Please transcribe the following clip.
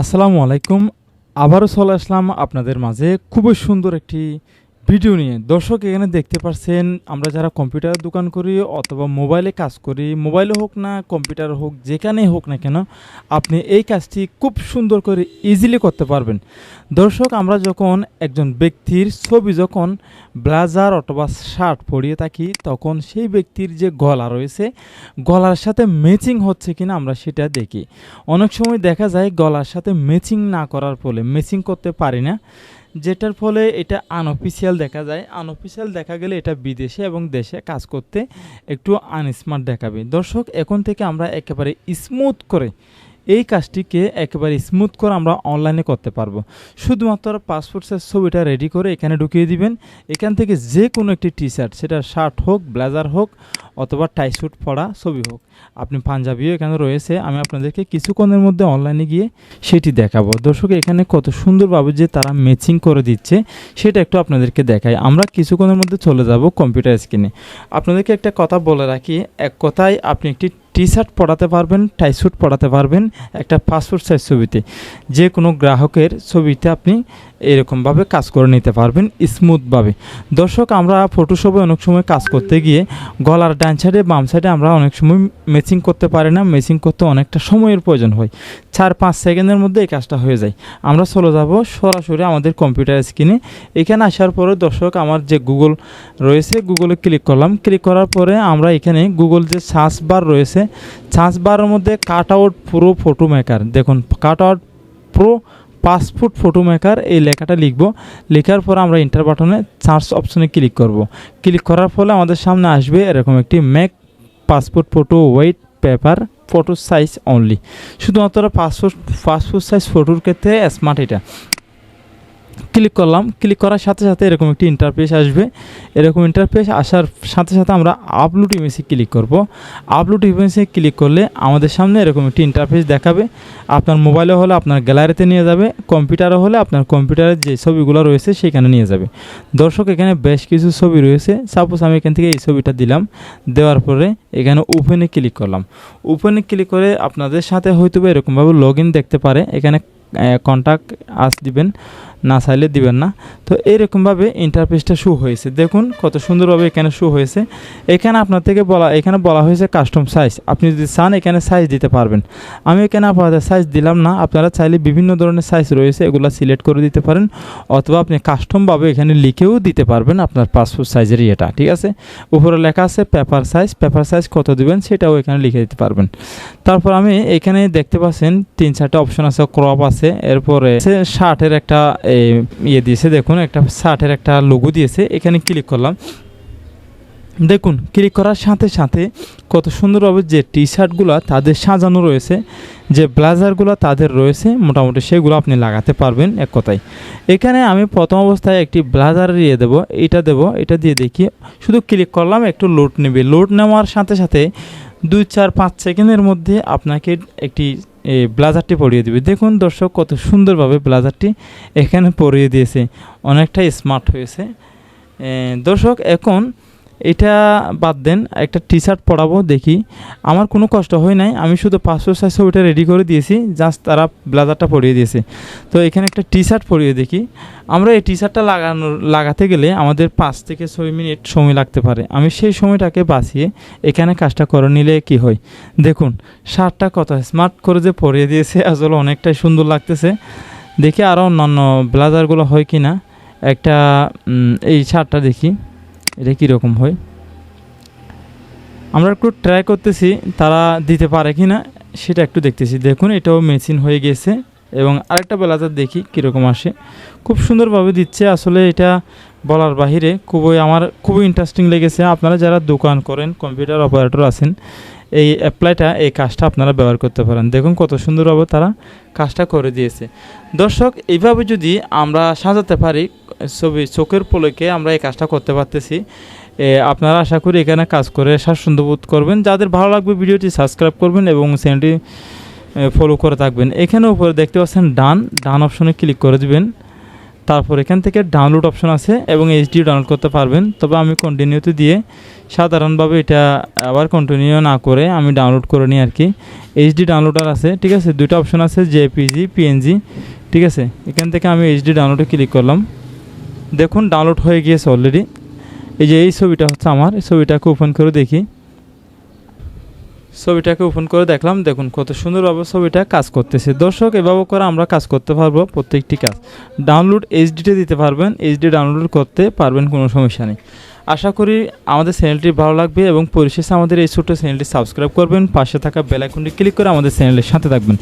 আসসালামু আলাইকুম। আবারও চলে আসলাম আপনাদের মাঝে খুবই সুন্দর একটি ভিডিও নিয়ে। দর্শক, এখানে দেখতে পাচ্ছেন, আমরা যারা কম্পিউটার দোকান করি অথবা মোবাইলে কাজ করি, মোবাইলে হোক না, কম্পিউটার হোক যেখানেই হোক না কেন, আপনি এই কাজটি খুব সুন্দর করে ইজিলি করতে পারবেন। দর্শক, আমরা যখন একজন ব্যক্তির ছবি যখন ব্লাজার অথবা শার্ট পরিয়ে থাকি, তখন সেই ব্যক্তির যে গলা রয়েছে, গলার সাথে ম্যাচিং হচ্ছে কিনা আমরা সেটা দেখি। অনেক সময় দেখা যায় গলার সাথে ম্যাচিং না করার ফলে ম্যাচিং করতে পারি না। যেটার ফলে এটা আনঅফিসিয়াল দেখা যায়। আনঅফিসিয়াল দেখা গেলে এটা বিদেশে এবং দেশে কাজ করতে একটু আনস্মার্ট দেখাবে। দর্শক, এখন থেকে আমরা একেবারে স্মুথ করে এই কাজটিকে একেবারে স্মুথ করে আমরা অনলাইনে করতে পারব। শুধুমাত্র পাসপোর্ট সাইজ ছবিটা রেডি করে এখানে ঢুকিয়ে দিবেন। এখান থেকে যে কোনো একটি টি শার্ট সেটা শার্ট হোক ব্লেজার হোক, অথবা টাই স্যুট পরা ছবি হোক। আপনি পাঞ্জাবিও এখানে রয়েছে। আমি আপনাদেরকে কিছুক্ষণের মধ্যে অনলাইনে গিয়ে সেটি দেখাবো। দর্শক, এখানে কত সুন্দরভাবে যে তারা ম্যাচিং করে দিচ্ছে, সেটা একটু আপনাদেরকে দেখাই। আমরা কিছুক্ষণের মধ্যে চলে যাব কম্পিউটার স্ক্রিনে আপনাদেরকে একটা কথা বলে রাখি। এক কথায় আপনি একটি টি শার্ট পরাতে পারবেন টাই স্যুট পরাতে পারবেন, একটা পাসপোর্ট সাইজ ছবিতে। যে কোনো গ্রাহকের ছবিতে আপনি এরকমভাবে কাজ করে নিতে পারবেন স্মুথভাবে। দর্শক, আমরা ফটোশপে অনেক সময় কাজ করতে গিয়ে গলার ডান সাইডে বাম সাইডে আমরা অনেক সময় ম্যাচিং করতে পারি না। ম্যাচিং করতে অনেকটা সময়ের প্রয়োজন হয়। চার, পাঁচ সেকেন্ডের মধ্যে এই কাজটা হয়ে যায়। আমরা চলে যাব সরাসরি আমাদের কম্পিউটার স্ক্রিনে এখানে আসার পরে দর্শক, আমার যে গুগল রয়েছে গুগলে ক্লিক করলাম। ক্লিক করার পরে আমরা এখানে গুগল যে সার্চ বার রয়েছে সার্চ বারের মধ্যে cut out pro photo maker দেখুন cut out pro passport photo maker এই লেখাটা লিখব। লেখার পর আমরা ইন্টার বাটনে সার্চ অপশনে ক্লিক করব। ক্লিক করার ফলে আমাদের সামনে আসবে এরকম একটি Mac passport photo weight paper photo size only শুধুমাত্র পাসপোর্ট পাসপোর্ট সাইজ ফটোর ক্ষেত্রে স্মার্ট এটা। ক্লিক করলাম, ক্লিক করার সাথে সাথে এরকম একটি ইন্টারফেস আসবে। এরকম ইন্টারফেস আসার সাথে সাথে আমরা আপলোড ইমেজে ক্লিক করব। আপলোড ইমেজে ক্লিক করলে আমাদের সামনে এরকম একটি ইন্টারফেস দেখাবে। আপনার মোবাইলে হলে আপনার গ্যালারিতে নিয়ে যাবে কম্পিউটারে হলে আপনার কম্পিউটারের যে ছবিগুলো রয়েছে সেখানে নিয়ে যাবে। দর্শক, এখানে বেশ কিছু ছবি রয়েছে। সাপোজ আমি এখান থেকে এই ছবিটা দিলাম। দেওয়ার পরে এখানে ওপেনে ক্লিক করলাম। ওপেনে ক্লিক করে আপনাদের সাথে হয়তো বা এরকমভাবে লগ দেখতে পারে। এখানে কন্ট্যাক্ট আস দিবেন। না চাইলে দিবেন না। তো এইরকমভাবে ইন্টারফেসটা শু হয়েছে। দেখুন কত সুন্দরভাবে এখানে শু হয়েছে। এখানে আপনার থেকে বলা এখানে বলা হয়েছে কাস্টম সাইজ আপনি যদি চান এখানে সাইজ দিতে পারবেন। আমি এখানে আপনাদের সাইজ দিলাম না। আপনারা চাইলে বিভিন্ন ধরনের সাইজ রয়েছে, এগুলো সিলেক্ট করে দিতে পারেন। অথবা আপনি কাস্টমভাবে এখানে লিখেও দিতে পারবেন আপনার পাসপোর্ট সাইজের ইয়েটা, ঠিক আছে? উপরে লেখা আছে পেপার সাইজ পেপার সাইজ কত দিবেন সেটাও এখানে লিখে দিতে পারবেন। তারপর আমি এখানে দেখতে পাচ্ছেন তিন চারটা অপশন আছে ক্রপ আছে। এরপরে শার্টের একটা ইয়ে দিয়েছে, দেখুন, একটা শার্টের একটা লোগো দিয়েছে, এখানে ক্লিক করলাম। দেখুন ক্লিক করার সাথে সাথে কত সুন্দরভাবে যে টি শার্টগুলো তাদের সাজানো রয়েছে, যে ব্লাজারগুলো তাদের রয়েছে, মোটামুটি সেগুলো আপনি লাগাতে পারবেন এক কথায়। এখানে আমি প্রথম অবস্থায় একটি ব্লাজার ইয়ে দেবো, এটা দেব, এটা দিয়ে দেখি। শুধু ক্লিক করলাম, একটু লোড নেবে। লোড নেওয়ার সাথে সাথে দুই চার পাঁচ সেকেন্ডের মধ্যে আপনাকে একটি এই ব্লাজারটি পরিয়ে দিবে। দেখুন দর্শক, কত সুন্দরভাবে ব্লাজারটি এখানে পরিয়ে দিয়েছে। অনেকটাই স্মার্ট হয়েছে। দর্শক, এখন এটা বাদ দেন, একটা টি শার্ট পরাবো, দেখি। আমার কোনো কষ্ট হয় নাই, আমি শুধু পাঁচশো সাইজ ছবিটা রেডি করে দিয়েছি জাস্ট তারা ব্লাজারটা পরিয়ে দিয়েছে। তো এখানে একটা টি শার্ট পরিয়ে দেখি। আমরা এই টি শার্টটা লাগানোর, লাগাতে গেলে আমাদের পাঁচ থেকে ছয় মিনিট সময় লাগতে পারে। আমি সেই সময়টাকে বাঁচিয়ে এখানে কাজটা করে নিলে কি হয়? দেখুন শার্টটা কত স্মার্ট করে যে পরিয়ে দিয়েছে, আসলে অনেকটাই সুন্দর লাগতেছে। দেখি আরও অন্যান্য ব্লাজারগুলো হয় কি না একটা এই শার্টটা দেখি। এটা কীরকম হয়? আমরা একটু ট্রাই করতেছি, তারা দিতে পারে কি না সেটা একটু দেখতেছি। দেখুন, এটাও মেশিন হয়ে গেছে এবং আরেকটা ব্লাজার দেখি কীরকম আসে। খুব সুন্দরভাবে দিচ্ছে, আসলে এটা বলার বাহিরে খুবই আমার খুবই ইন্টারেস্টিং লেগেছে। আপনারা যারা দোকান করেন কম্পিউটার অপারেটর আছেন, এই অ্যাপ্লাইটা এই কাজটা আপনারা ব্যবহার করতে পারেন। দেখুন কত সুন্দরভাবে তারা কাজটা করে দিয়েছে। দর্শক, এইভাবে যদি আমরা সাজাতে পারি, ছবি, চোখের পলকে আমরা এই কাজটা করতে পারতেছি আপনারা আশা করি এখানে কাজ করে স্বাচ্ছন্দ্য বোধ করবেন। যাদের ভালো লাগবে ভিডিওটি সাবস্ক্রাইব করবেন এবং চ্যানেলটি ফলো করে থাকবেন। এখানে উপরে দেখতে পাচ্ছেন ডান ডান অপশনে ক্লিক করে দিবেন। তারপর এখান থেকে ডাউনলোড অপশন আছে এবং এইচডি ডাউনলোড করতে পারবেন। তবে আমি কন্টিনিউতে দিয়ে সাধারণভাবে এটা আবার কন্টিনিউ না করে আমি ডাউনলোড করে নিই আর কি। এইচডি ডাউনলোডার আছে, ঠিক আছে? দুটো অপশন আছে জেপিজি পিএনজি ঠিক আছে? এখান থেকে আমি এইচডি ডাউনলোডে ক্লিক করলাম। দেখুন ডাউনলোড হয়ে গিয়েছে অলরেডি এই যে এই ছবিটা হচ্ছে আমার, এই ছবিটাকে ওপেন করে দেখি। ছবিটাকে ওপেন করে দেখলাম, দেখুন কত সুন্দরভাবে ছবিটা কাজ করতেছে। দর্শক, এভাবে করে আমরা কাজ করতে পারব প্রত্যেকটি কাজ। ডাউনলোড এইচডিতে দিতে পারবেন এইচডি ডাউনলোড করতে পারবেন, কোনো সমস্যা নেই। আশা করি আমাদের চ্যানেলটি ভালো লাগবে এবং পরিশেষে আমাদের এই ছোট্ট চ্যানেলটি সাবস্ক্রাইব করবেন, পাশে থাকা বেলাইকনটি ক্লিক করে আমাদের চ্যানেলের সাথে থাকবেন।